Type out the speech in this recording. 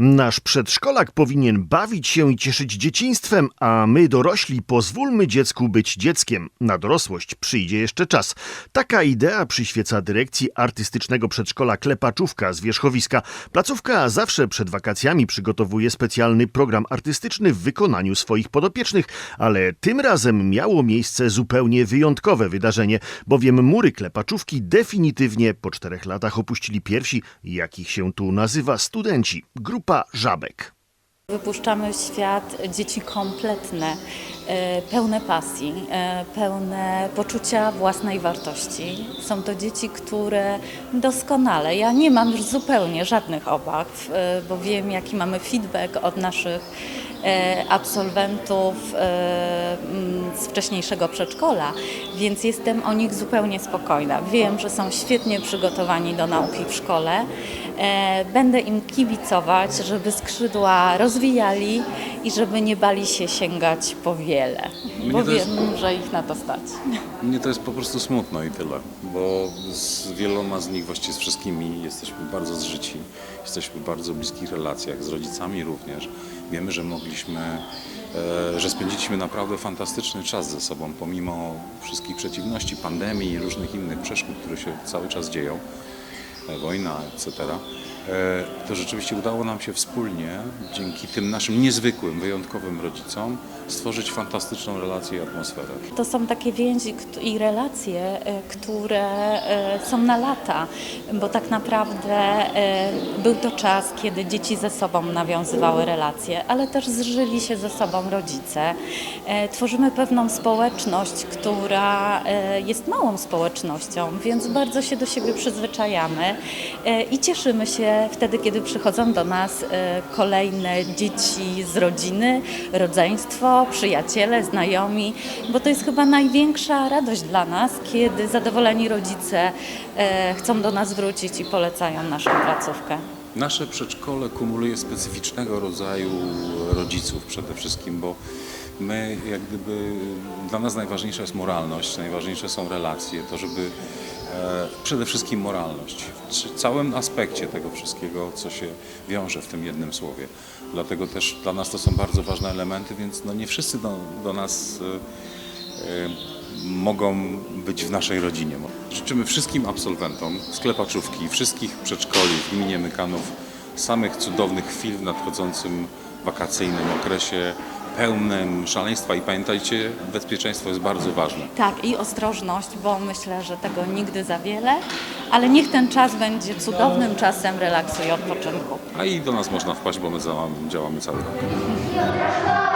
Nasz przedszkolak powinien bawić się i cieszyć dzieciństwem, a my dorośli pozwólmy dziecku być dzieckiem. Na dorosłość przyjdzie jeszcze czas. Taka idea przyświeca dyrekcji artystycznego przedszkola Klepaczówka z Wierzchowiska. Placówka zawsze przed wakacjami przygotowuje specjalny program artystyczny w wykonaniu swoich podopiecznych, ale tym razem miało miejsce zupełnie wyjątkowe wydarzenie, bowiem mury Klepaczówki definitywnie po czterech latach opuścili pierwsi, jakich się tu nazywa studenci, grupa Żabek. Wypuszczamy w świat dzieci kompletne, pełne pasji, e, pełne poczucia własnej wartości. Są to dzieci, które doskonale, ja nie mam już zupełnie żadnych obaw, e, bo wiem jaki mamy feedback od naszych e, absolwentów e, mm, z wcześniejszego przedszkola, więc jestem o nich zupełnie spokojna. Wiem, że są świetnie przygotowani do nauki w szkole. E, Będę im kibicować, żeby skrzydła rozwijali i żeby nie bali się sięgać po Mnie bo to jest- wiem, że ich na to stać. Mnie to jest po prostu smutno i tyle, bo z wieloma z nich, właściwie z wszystkimi jesteśmy bardzo zżyci, jesteśmy w bardzo bliskich relacjach, z rodzicami również. Wiemy, że mogliśmy, e, że spędziliśmy naprawdę fantastyczny czas ze sobą, pomimo wszystkich przeciwności, pandemii i różnych innych przeszkód, które się cały czas dzieją, wojna, etc. E, To rzeczywiście udało nam się wspólnie, dzięki tym naszym niezwykłym, wyjątkowym rodzicom, stworzyć fantastyczną relację i atmosferę. To są takie więzi i relacje, e, które e, są na lata, bo tak naprawdę był to czas, kiedy dzieci ze sobą nawiązywały relacje, ale też zżyli się ze sobą rodzice. Tworzymy pewną społeczność, która jest małą społecznością, więc bardzo się do siebie przyzwyczajamy i cieszymy się wtedy, kiedy przychodzą do nas e, kolejne dzieci z rodziny, rodzeństwo, przyjaciele, znajomi, bo to jest chyba największa radość dla nas, kiedy zadowoleni rodzice e, chcą do nas wrócić i polecają naszą placówkę. Nasze przedszkole kumuluje specyficznego rodzaju rodziców przede wszystkim, bo my jak gdyby, dla nas najważniejsza jest moralność, najważniejsze są relacje, to żeby e, przede wszystkim moralność w całym aspekcie tego wszystkiego, co się wiąże w tym jednym słowie. Dlatego też dla nas to są bardzo ważne elementy, więc no nie wszyscy do, do nas e, e, mogą być w naszej rodzinie. Życzymy wszystkim absolwentom sklepaczówki, wszystkich przedszkoli w gminie Mykanów samych cudownych chwil w nadchodzącym wakacyjnym okresie pełnym szaleństwa i pamiętajcie, bezpieczeństwo jest bardzo ważne. Tak, i ostrożność, bo myślę, że tego nigdy za wiele, ale niech ten czas będzie cudownym czasem relaksu i odpoczynku. A i do nas można wpaść, bo my działamy, działamy cały rok.